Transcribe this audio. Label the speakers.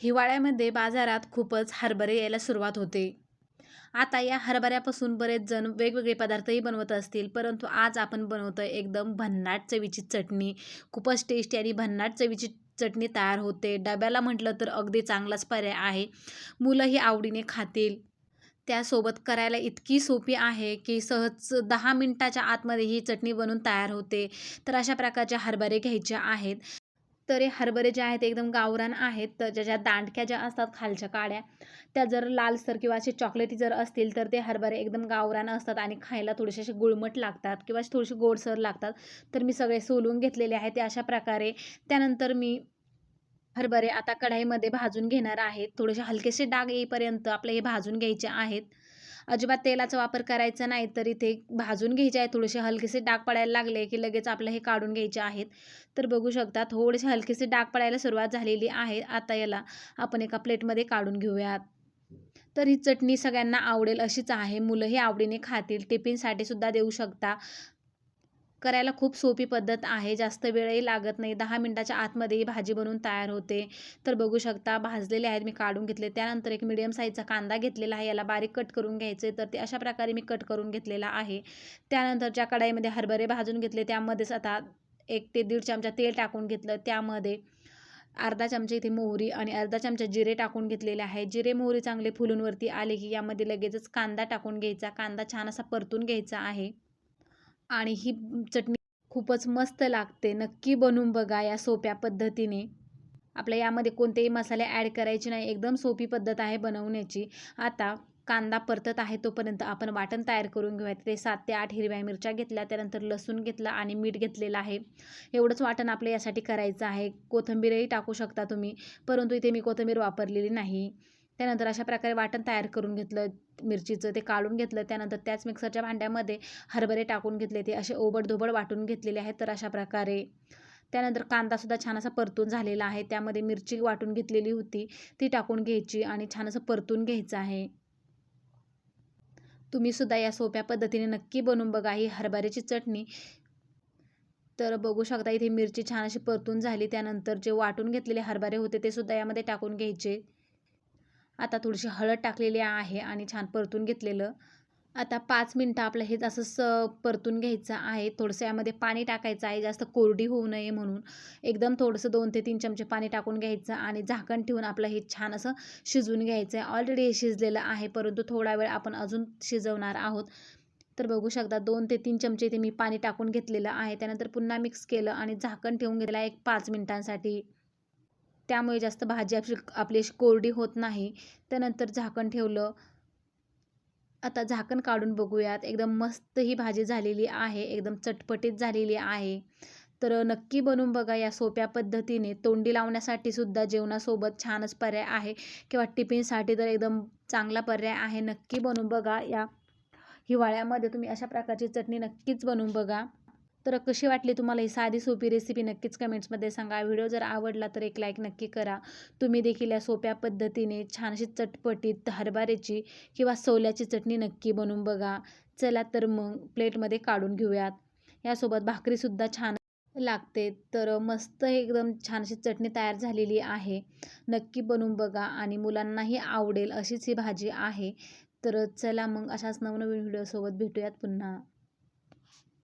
Speaker 1: हिवाळ्यामध्ये बाजारात खूपच हरभरे यायला सुरुवात होते. आता या हरभऱ्यापासून बरेच जण वेगवेगळे पदार्थही बनवत असतील परंतु आज आपण बनवतो एकदम भन्नाट चवीची चटणी. खूपच टेस्टी आणि भन्नाट चवीची चटणी तयार होते. डब्याला म्हटलं तर अगदी चांगलाच पर्याय आहे. मुलंही आवडीने खातील. त्यासोबत करायला इतकी सोपी आहे की सहज दहा मिनटाच्या आतमध्ये ही चटणी बनून तयार होते. तर अशा प्रकारचे हरभरे घ्यायचे आहेत. तर हे हरभरे जे आहेत एकदम गावरान आहेत. तर ज्याच्या दांडक्या ज्या असतात खालच्या काड्या त्या जर लालसर किंवा असे चॉकलेटी जर असतील तर ते हरभरे एकदम गावरान असतात आणि खायला थोडेसे असे गुळमट लागतात किंवा असे थोडेसे गोडसर लागतात. तर मी सगळे सोलून घेतलेले आहे ते अशा प्रकारे त्यानंतर मी हरभरे आता कढाईमध्ये भाजून घेणार आहेत थोडेसे हलकेसे डाग येईपर्यंत आपले हे भाजून घ्यायचे आहेत. अजिबात तेलाचा वापर करायचा नाही तर इथे भाजून घ्यायचे आहे थोडेसे हलकेसे डाग पडायला लागले की लगेच आपलं हे काढून घ्यायचे आहेत. तर बघू शकता थोडेसे हलकेसे डाग पडायला सुरुवात झालेली आहे. आता याला आपण एका प्लेटमध्ये काढून घेऊयात. तर ही चटणी सगळ्यांना आवडेल अशीच आहे. मुलंही आवडीने खातील. टिफिनसाठी सुद्धा देऊ शकता. करायला खूप सोपी पद्धत आहे. जास्त वेळही लागत नाही. दहा मिनटाच्या आतमध्ये ही भाजी बनवून तयार होते. तर बघू शकता भाजलेले आहेत मी काढून घेतले. त्यानंतर एक मिडियम साईजचा कांदा घेतलेला आहे. याला बारीक कट करून घ्यायचे. तर ते अशा प्रकारे मी कट करून घेतलेला आहे. त्यानंतर ज्या कढाईमध्ये हरभरे भाजून घेतले. त्यामध्येच आता एक ते दीड चमचा तेल टाकून घेतलं. त्यामध्ये अर्धा चमचा इथे मोहरी आणि अर्धा चमचा जिरे टाकून घेतलेले आहे. जिरे मोहरी चांगले फुलूनवरती आले की यामध्ये लगेचच कांदा टाकून घ्यायचा. कांदा छान असा परतून घ्यायचा आहे. आणि ही चटणी खूपच मस्त लागते. नक्की बनवून बघा या सोप्या पद्धतीने. आपल्या यामध्ये कोणतेही मसाले ॲड करायचे नाही. एकदम सोपी पद्धत आहे बनवण्याची. आता कांदा परतत आहे तोपर्यंत आपण वाटण तयार करून घेऊया. ते सात ते आठ हिरव्या मिरच्या घेतल्या. त्यानंतर लसूण घेतला आणि मीठ घेतलेलं आहे. एवढंच वाटण आपलं यासाठी करायचं आहे. कोथिंबीरही टाकू शकता तुम्ही. परंतु इथे मी कोथिंबीर वापरलेली नाही. त्यानंतर अशा प्रकारे वाटण तयार करून घेतलं मिरचीचं ते काढून घेतलं त्यानंतर त्याच मिक्सरच्या भांड्यामध्ये हरभरे टाकून घेतले ते असे ओबडधोबड वाटून घेतलेले आहेत तर अशा प्रकारे. त्यानंतर कांदासुद्धा छान असा परतून झालेला आहे त्यामध्ये मिरची वाटून घेतलेली होती ती टाकून घ्यायची आणि छान असं परतून घ्यायचं आहे. तुम्ही सुद्धा या सोप्या पद्धतीने नक्की बनवून बघा ही हरभऱ्याची चटणी. तर बघू शकता इथे मिरची छान अशी परतून झाली त्यानंतर जे वाटून घेतलेले हरभरे होते ते सुद्धा यामध्ये टाकून घ्यायचे. आता थोडीशी हळद टाकलेली आहे आणि छान परतून घेतलेलं. आता पाच मिनटं आपलं हे असं स परतून घ्यायचं आहे. थोडंसं यामध्ये पाणी टाकायचं आहे. जास्त कोरडी होऊ नये म्हणून. एकदम थोडंसं दोन ते तीन चमचे पाणी टाकून घ्यायचं आणि झाकण ठेवून आपलं हे छान असं शिजवून घ्यायचं आहे. ऑलरेडी हे शिजलेलं आहे परंतु थोडा वेळ आपण अजून शिजवणार आहोत. तर बघू शकता दोन ते तीन चमचे इथे मी पाणी टाकून घेतलेलं आहे. त्यानंतर पुन्हा मिक्स केलं आणि झाकण ठेवून घेतलं एक पाच मिनटांसाठी. त्यामुळे जास्त भाजी आपली आपली अशी कोरडी होत नाही. त्यानंतर झाकण ठेवलं. आता झाकण काढून बघूयात. एकदम मस्त ही भाजी झालेली आहे. एकदम चटपटीत झालेली आहे. तर नक्की बनवून बघा या सोप्या पद्धतीने. तोंडी लावण्यासाठी सुद्धा जेवणासोबत छानच पर्याय आहे. किंवा टिफिनसाठी तर एकदम चांगला पर्याय आहे. नक्की बनवून बघा या हिवाळ्यामध्ये तुम्ही अशा प्रकारची चटणी नक्कीच बनवून बघा. तर कशी वाटली तुम्हाला ही साधी सोपी रेसिपी नक्कीच कमेंट्समध्ये सांगा. व्हिडिओ जर आवडला तर एक लाईक नक्की करा. तुम्ही देखील या सोप्या पद्धतीने छानशी चटपटीत हरभऱ्याची किंवा सोल्याची चटणी नक्की बनवून बघा. चला तर मग प्लेटमध्ये काढून घेऊयात. यासोबत भाकरीसुद्धा छान लागते. तर मस्त एकदम छानशी चटणी तयार झालेली आहे. नक्की बनवून बघा आणि मुलांनाही आवडेल अशीच ही भाजी आहे. तर चला मग अशाच नवनवीन व्हिडिओसोबत भेटूयात पुन्हा.